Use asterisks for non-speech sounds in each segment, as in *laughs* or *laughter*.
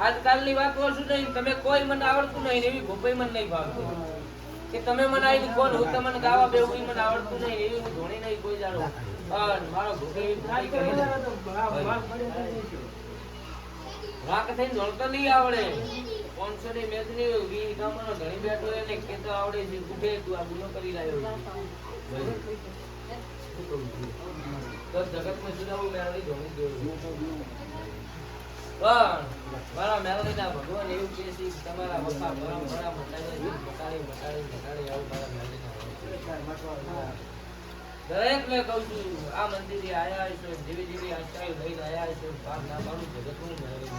આજકાલની વાત શું નહીં તમે કોઈ મને આવડતું નહીં એવી ભોપાઈ મને નહીં ભાવતી કે તમે મને આવી કોણ હું તમને ગાવા બેવું ઈ મને આવડતું નહીં એવી હું ધોણી નહીં કોઈ જાણો પણ મારો ભોપાઈ થઈને જોડતો નહીં આવડે વી ગામનો ઘણી બેઠો એને કેતો આવડે છે ઉઠે તું આ ગુનો કરી લાવ્યો. તો જગતમાં સુધારું મેળવી ધોણી દેવું પણ મારા મેલડીના ભગવાન એવું કહે કે તમારા વફા ભરા મટાડી દરેક ને કહું છું, આ મંદિરે આયા છે જેવી જેવી આશાઓ લઈને આયા છે ભાગ ના પાડું જગતનું મેળવી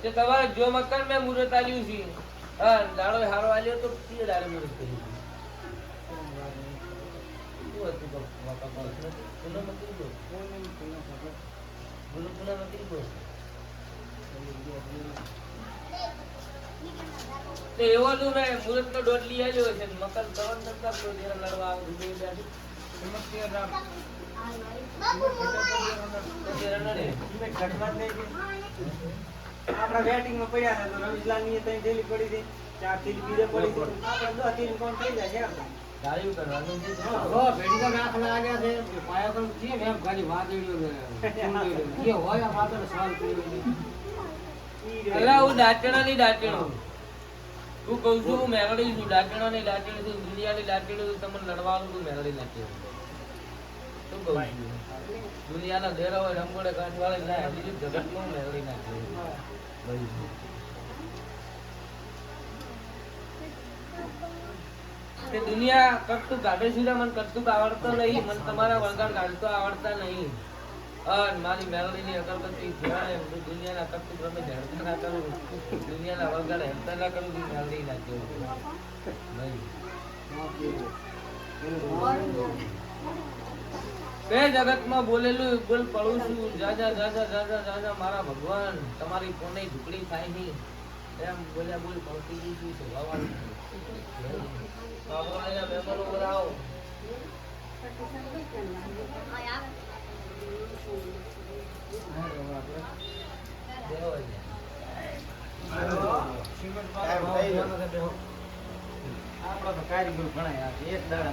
તે તમારે જો મકાન મેં મુહૂર્ત આલ્યું છે. હા, દાડો હારો આલ્યો તો તે? દાડે મુહૂર્ત કર્યું એવો તું મેં મુહૂર્ત નો દોઢ લઈ આવ્યો છે મકાન તવન નતા તો લડવા આવું. આપણા બેટિંગમાં પડ્યા હતા તો રવિશલાલની ત્યાં થેલી પડી હતી ચાર થેલી બીજે પડી હતી આપણે દસ થેલી કોણ થઈ જાય છે આપણે. કરવાનું છે. હો, ભેડીના નાખ લાગ્યા છે. પાયા પર છે ને એમ ખાલી વાદળીઓ ને હોય આ વાદળ સવાલ કર્યો છે. *laughs* ઈ રે. અલા હું દાંતણા ની દાંતણો હું કઉ છું હું મેલડી છું દાંતણા ની દાંતણી છું દુનિયાની દાંતણી છું તમને લડવાનું તું મેલડી નાખી દુનિયાના હોય રંગોળે કાંઠ વાળે ના બીજું જગતનું મેલડી તે દુનિયા કરતું કાઢે છે મને કરતું આવડતો નહીં, મને તમારા વળગાડ કાઢતો આવડતા નહીં. અન મારી મેલડીની અગરબત્તી જોડે હું દુનિયાના કરતું પ્રમે હેરતા ના કરું. દુનિયાના વળગાડ હેરતા ના કરું મેલડી ના કેવું તે જગતમાં બોલેલું બોલ પડું છું. જાજા જાજા જાજા જાજા મારા ભગવાન તમારી કોને ઝૂકડી થાય નહીં. એમ બોલ્યા બોલ પડતી છું સ્વભાવવાનું બાબરો મહેમાનો બોલાવો આપણા તો કારીગર ઘણા એક દાડા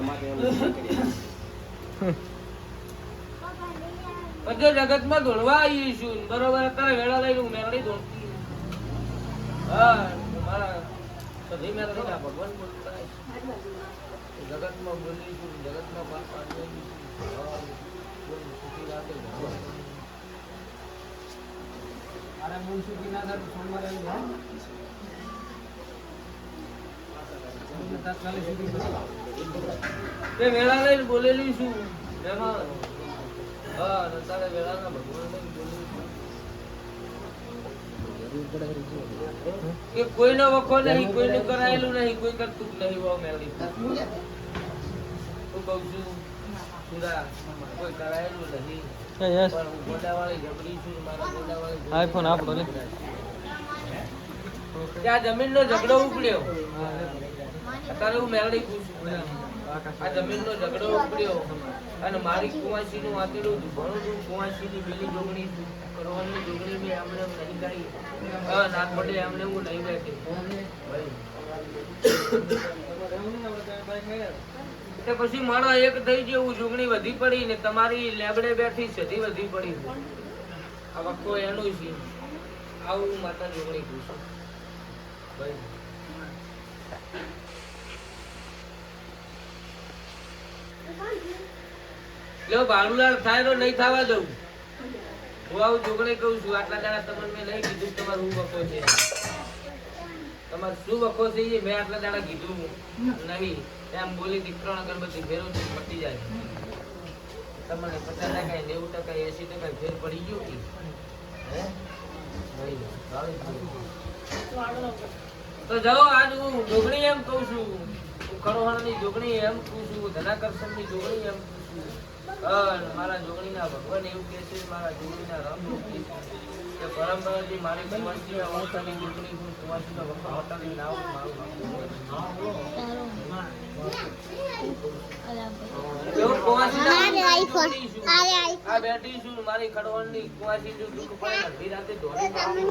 માટે એમ નથી કર્યા. જગતમાં ધોળવા આવીએ છું બરોબર અત્યારે વેળા લઈને હું નહીં ધોળતી હા મારા સધી મેળડી ના ભગવાન બોલતા છું. છું હા, બોલ, ના થાય સોમવારે તે વેળા લઈને બોલેલી છું. એમાં હા તારે વેળાના ભગવાન લઈને બોલેલી છું. કે કોઈનો વખો નહીં કોઈનું કરાયેલું નહીં કોઈ કરતું નહીં બહુ મેળવી હું કહું છું સુરા કોઈ કરાયેલું નહીં. પણ હું ગોડાવાળી જબરી છું મારા ગોડાવાળી આઈફોન આપો ને. ત્યાં જમીનનો ઝઘડો ઉપડ્યો. અત્યારે હું મેળવી છું. આ જમીનનો ઝઘડો ઉપડ્યો અને મારી કુંવાસીનું વાંચેલું ઘણું છું. કુંવાસીની બીજી જોગણી કરવાની જોગણી મેં એમને નહીં કરી. હા ના પડે એમને હું નહીં બેઠી. તે પછી મારો એક થઈ જેવું જોગણી વધી પડી ને તમારી લેબડે બેઠી, સધી વધી પડી. આ વખતો એનું છે આવું માતા જોગણી પૂછું ભાઈ લ્યો બાળુલાલ થાય તો નહીં થવા દઉં. હું આવું જોગણે કહું છું, આટલા દાડા તમને મેં નહીં કીધું, તમારું શું વખો છે? તમારે શું વખો છે એ મેં આટલા દાડા કીધું નહીં, એમ બોલી ત્રણ અગરબત્તી ફેરો પતી જાય. તમને પચાસ ટકા, નેવું ટકા, એસી ટકા ફેર પડી ગયો કે? હે. તો જાઓ, આજ હું ઢોકળી એમ કહું છું. હું ખરોહણની જોગણી એમ કહું છું ધનાકર્ષણની જોગણી એમ કહું છું મારા જોગણીના ભગવાન એવું કહે છે મારા જોગણીના રામ કે પરંપરાથી મારી કુંવરજીના વંશાની જોગણી હું કુંવરજીના વંશા વટાવી નામ મારું મારી ખડવણની કુંવાસી જો દુઃખ પડે અડધી રાતે દોડીને આવું.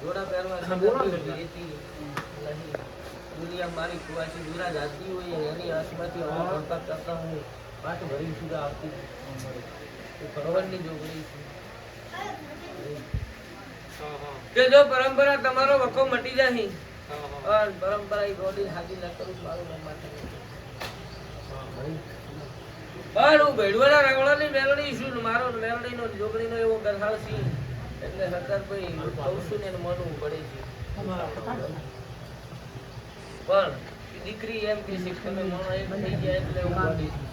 જોડા પહેરવા છે, રેતી નહીં. દુનિયા મારી કુવાસી દુરા જાતી હોય એની આસપાસથી અવાજ ભણતા કરતા હું પાટ ભરી સુધા આવતી હું ખડવણની જોગણી છું. કે જો પરંપરા તમારો વખો મટી જાય પરંપરા બોડી હાજી ન કરું મારું માથે પણ હું ભેડવાના રાવણાની મેલડી છું મારો મેલડીનો જોગણીનો એવો ગરહાળ છે, એટલે સરદારભાઈ કહું છું ને એને માનવું પડે છે. પણ દીકરી એમ કે છે તમે માણો એક થઈ ગયા એટલે હું